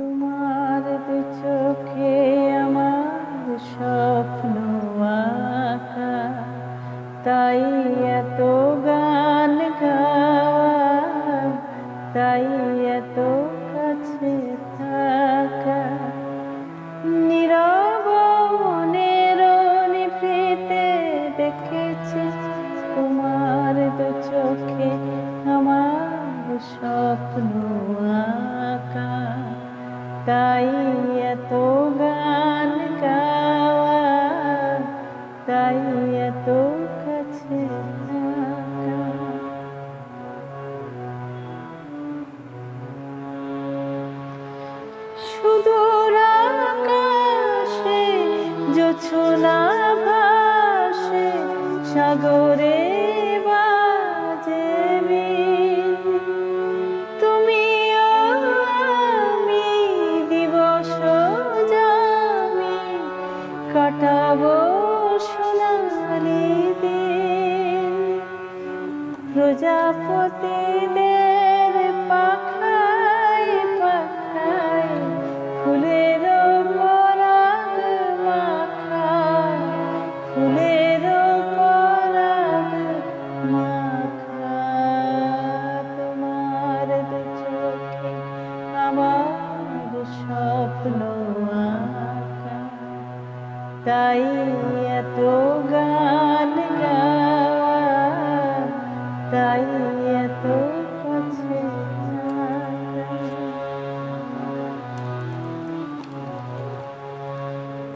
তোমার তাই এত গান গাওয়া তাই এত কাছে সুদূর আকাশে জোছনা ভাসে সাগরে প্রজাপতিদের পাখায় পাখায় ফুলের পরাগ মাখায় ফুলের পরাগ মাখা তোমার চোখে আমার স্বপ্ন তাই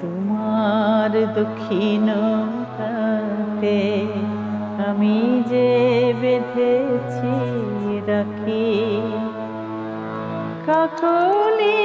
তোমার দক্ষিণ হাতে আমি যে বেঁধেছি রাখি কাকলি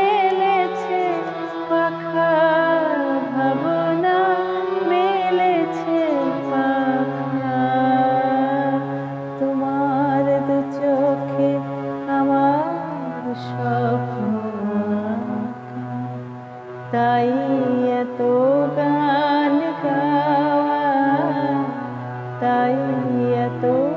তো গান গাওয়া তাই তো